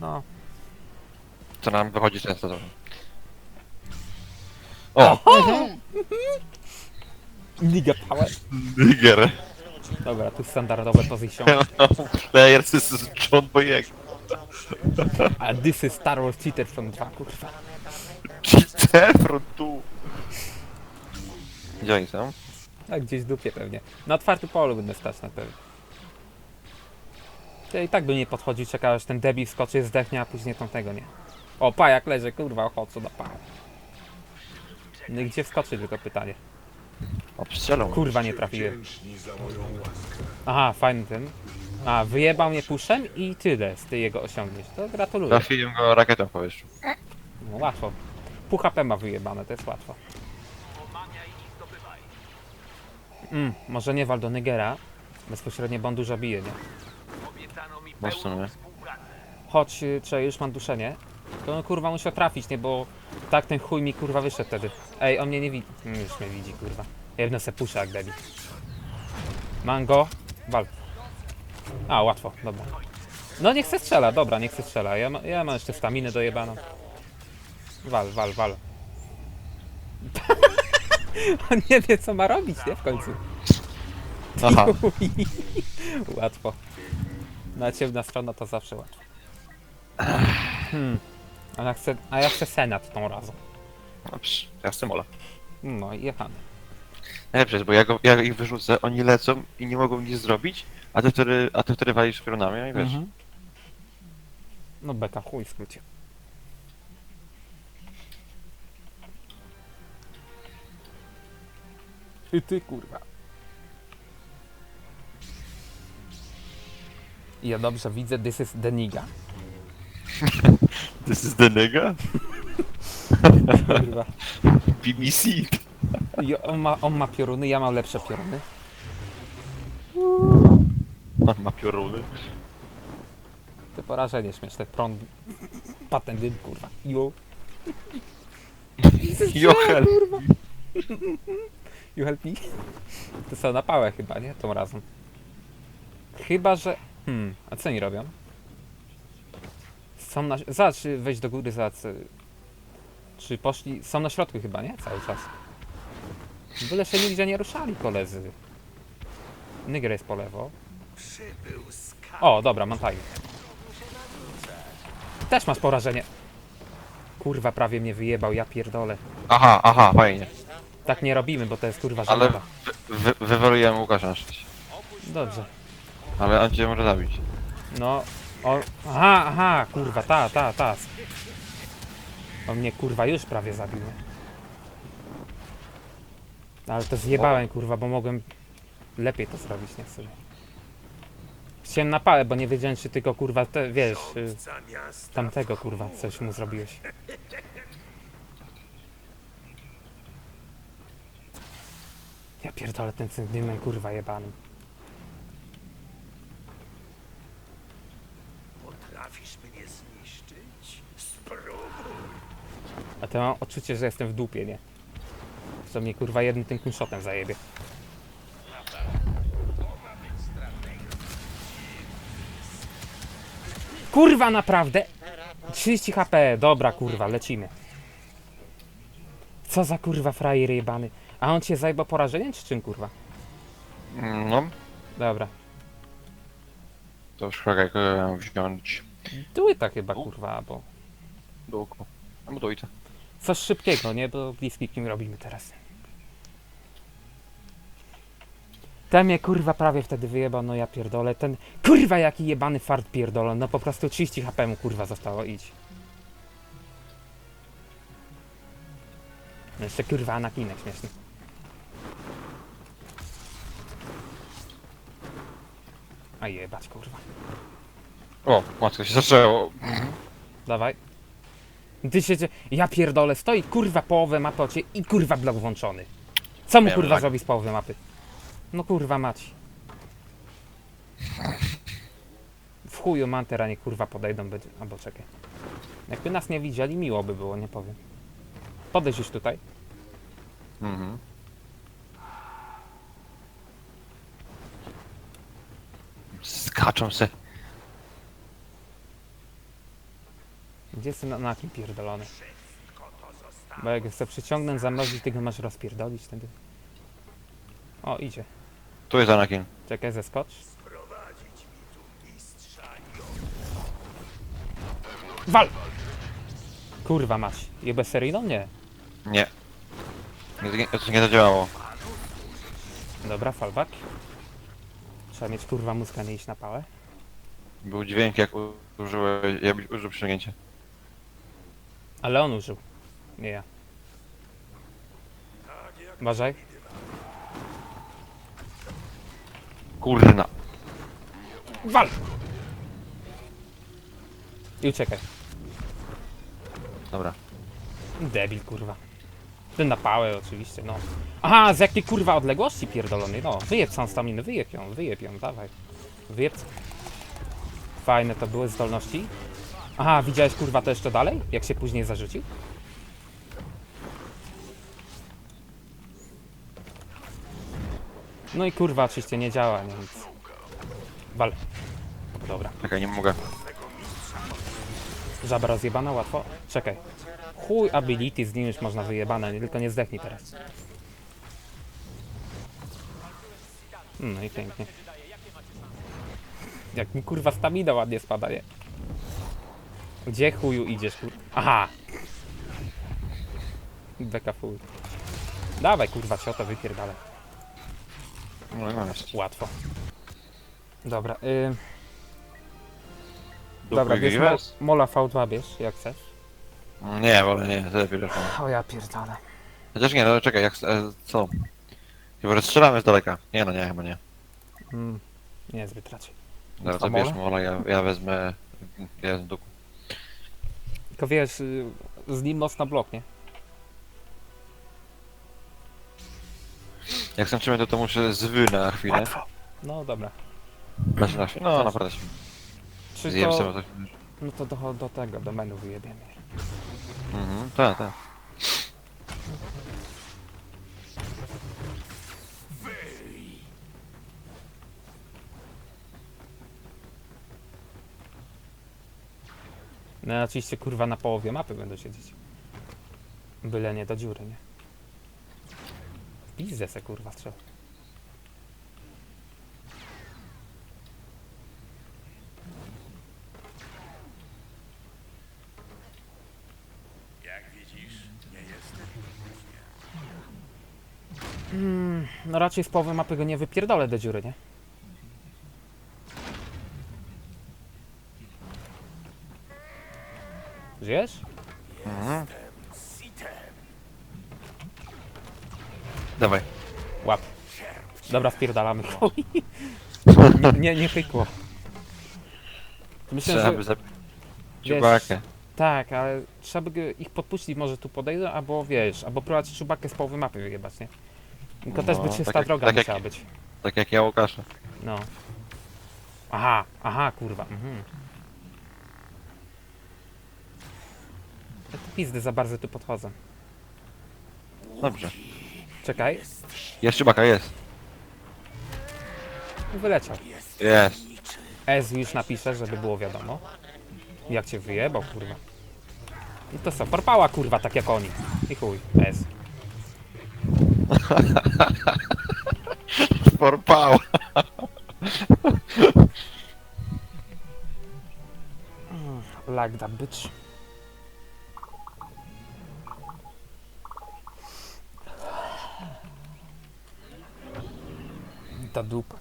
No. To nam wychodzi często to. O! Liga Power. Niger. Dobra, tu standardowe position. Player this is John Boyega. A this is Star Wars Cheater from 2, kurwa. Cheater from tu. Gdzie oni są? Tak, gdzieś w dupie pewnie. Na otwartym polu będę stać na pewno. Ja i tak by nie podchodził, czekał aż ten debil skoczy, zdechnie, a później tamtego nie. O, pajak leży, kurwa, o co do pała. No i gdzie wskoczy tylko pytanie. Obstrzelą. Kurwa, nie trafiłem. Aha, fajny ten. A, wyjebał mnie puszem i tyle z tej jego osiągnięć. To gratuluję. Trafiłem go rakietą w powietrzu. No łatwo. Pół HP ma wyjebane, to jest łatwo. Mm, może nie wal do Nygera. Bezpośrednio, dużo bije, nie? No w sumie. Chodź, czy już mam duszenie. To on kurwa musiał trafić, nie? Bo tak ten chuj mi kurwa wyszedł wtedy. Ej, on mnie nie widzi. Mm, Już mnie widzi, kurwa. Jedno se pusza jak debil. Mango, wal. A, łatwo, dobra. No niech se strzela, dobra, niech se strzela. Ja, ma, ja mam jeszcze staminę dojebaną. Wal, wal, wal. on nie wie co ma robić, nie? W końcu. Aha. łatwo. Na ciemna strona to zawsze łatwo. Hmm. A ja chcę, a ja chcę senat tą razem. No, psz, ja chcę mola. No i jechany. Najlepsze bo ja, go, ja ich wyrzucę, oni lecą i nie mogą nic zrobić, a ty wtedy, a ty wtedy walisz pionami, no i wiesz. Mhm. No beka, chuj w skrócie. I ty kurwa. Ja dobrze widzę, this is the nigga. This is the nigga? Kurwa. BBC. I on ma, on ma pioruny, ja mam lepsze pioruny. On ma pioruny. To porażenie śmieszne, prąd. Patent kurwa. Jo. Jochel. You help me? To są na pałę chyba, nie? Tą razem. Chyba, że... Hmm, a co oni robią? Są na... Zobacz, wejść do góry, zobacz. y, Czy poszli... Są na środku chyba, nie? Cały czas. Byle się nigdzie nie ruszali, koledzy. Nigger jest po lewo. O, dobra, mam tagi. Też masz porażenie. Kurwa, prawie mnie wyjebał, ja pierdolę. Aha, aha, fajnie. Tak nie robimy, bo to jest kurwa Ale żenada. wy, wy, wywaliłem Łukasza na szczęście. Dobrze. Ale on cię może zabić. No. O, aha, aha, kurwa, ta, ta, ta. On mnie kurwa już prawie zabił. Ale to zjebałem kurwa, bo mogłem lepiej to zrobić, nie chcę. Chciałem na bo nie wiedziałem czy tylko kurwa te, wiesz, y, tamtego kurwa coś mu zrobiłeś. Ja pierdolę ten centymen kurwa jebany. Potrafisz mnie zniszczyć? Spróbuj. A to mam odczucie, że jestem w dupie, nie? Co mnie kurwa jednym tym shotem zajebie. Kurwa naprawdę! 30 HP, dobra kurwa, lecimy. Co za kurwa frajer jebany. A on cię zajebał porażeniem czy czym kurwa? No, Dobra. to już szukaj kogo ja mam wziąć. Duita chyba kurwa, bo... Do łuku. No do ojca. Coś szybkiego, nie? Bo bliski kim robimy teraz. Ten mnie kurwa prawie wtedy wyjebał, no ja pierdolę. Ten kurwa jaki jebany fart pierdolę. No po prostu 30 HP mu kurwa zostało, idź. No jeszcze kurwa anakinek śmieszny. A jebać kurwa. O, matko się zaczęło. Dawaj. Ty się, ja pierdolę, stoi kurwa połowę mapy od ciebie i kurwa blok włączony. Co mu Miałem kurwa lag. zrobi z połowy mapy? No kurwa mać. W chuju mantera nie kurwa podejdą będzie. Albo czekaj. Jakby nas nie widzieli, miło by było, nie powiem. Podejdź już tutaj. Mhm. Skaczą se. Gdzie jest ten Anakin pierdolony? Bo jak chcę przyciągnąć, zamrozić, ty go masz rozpierdolić wtedy. O, idzie. Tu jest Anakin. Czekaj, zeskocz. Wal! Kurwa mać. Jebę seryjną? Nie. Nie. Nie, nie, to nie zadziałało. Dobra, fallback. Trzeba mieć kurwa mózga, nie iść na pałę. Był dźwięk jak u- użyłeś, ja użył przyciągnięcia. Ale on użył. Nie ja. Uważaj. Kurna. Wal! I uciekaj. Dobra. Debil, kurwa. Ten na pałę oczywiście, no. Aha, z jakiej kurwa odległości pierdolony, no. Wyjeb sam staminy, wyjeb ją, wyjeb ją, dawaj. Wyjeb. Fajne to były zdolności. Aha, widziałeś kurwa to jeszcze dalej? Jak się później zarzucił? No i kurwa oczywiście nie działa, nic. Wal. Dobra. Czekaj, nie mogę. Żaba rozjebana, łatwo. Czekaj. Chuj ability z nim już można wyjebane, nie, tylko nie zdechnij teraz. Mm, No i pięknie. Jak mi kurwa stamina ładnie spada, nie? Gdzie chuju idziesz, kur... Aha! Beka fuj. Dawaj kurwa ciota, wypierdalaj. No, no jest. Łatwo. Dobra, y... Dobra, bierz mo? Mola V2 bierz, jak chcesz. Nie, wolę nie, to lepiej. O ja pierdolę. Chociaż nie, no czekaj, jak, e, co? Chyba że strzelamy z daleka. Nie no, nie, chyba nie. Mm, niezbyt raczej. Dobra, A to bierz mola? mola, ja, ja wezmę... Ja wezmę duku. Tylko wiesz, y, z nim mocno blok, nie? Jak skończymy to, to muszę zwy na chwilę. No dobra. Znaczy na chwilę. No, naprawdę się. Czy Zjem to, sobie coś. no to do, do tego, do menu wyjebiemy. Mhm, tak, tak. No oczywiście kurwa na połowie mapy będą siedzieć. Byle nie do dziury, nie? Pizdę se kurwa trzeba. Jak widzisz, nie jestem Mm, no raczej z połowy mapy go nie wypierdolę do dziury, nie? Żyjesz? Mhm. Dawaj. Łap. Dobra, wpierdalamy. nie, nie, nie pykło. Myślę, Trzeba że... by zabić wiesz, Czubakę. Tak, ale trzeba by ich podpuścić, może tu podejdą, albo wiesz, albo próbować czubakę z połowy mapy wyjebać, nie? Tylko też by No, czysta tak jak- droga tak jak- musiała być. Tak jak ja Łukasza. No. Aha, aha, kurwa. Mhm. Ja tu pizdy za bardzo tu podchodzę. Dobrze. Czekaj, Jest Czubaka, jest. wyleciał. Jest. S już napiszę, żeby było wiadomo. Jak cię wyjebał, kurwa. I to co, porpała kurwa, tak jak oni. I chuj, S. Porpał. Like that bitch. Ta dupa.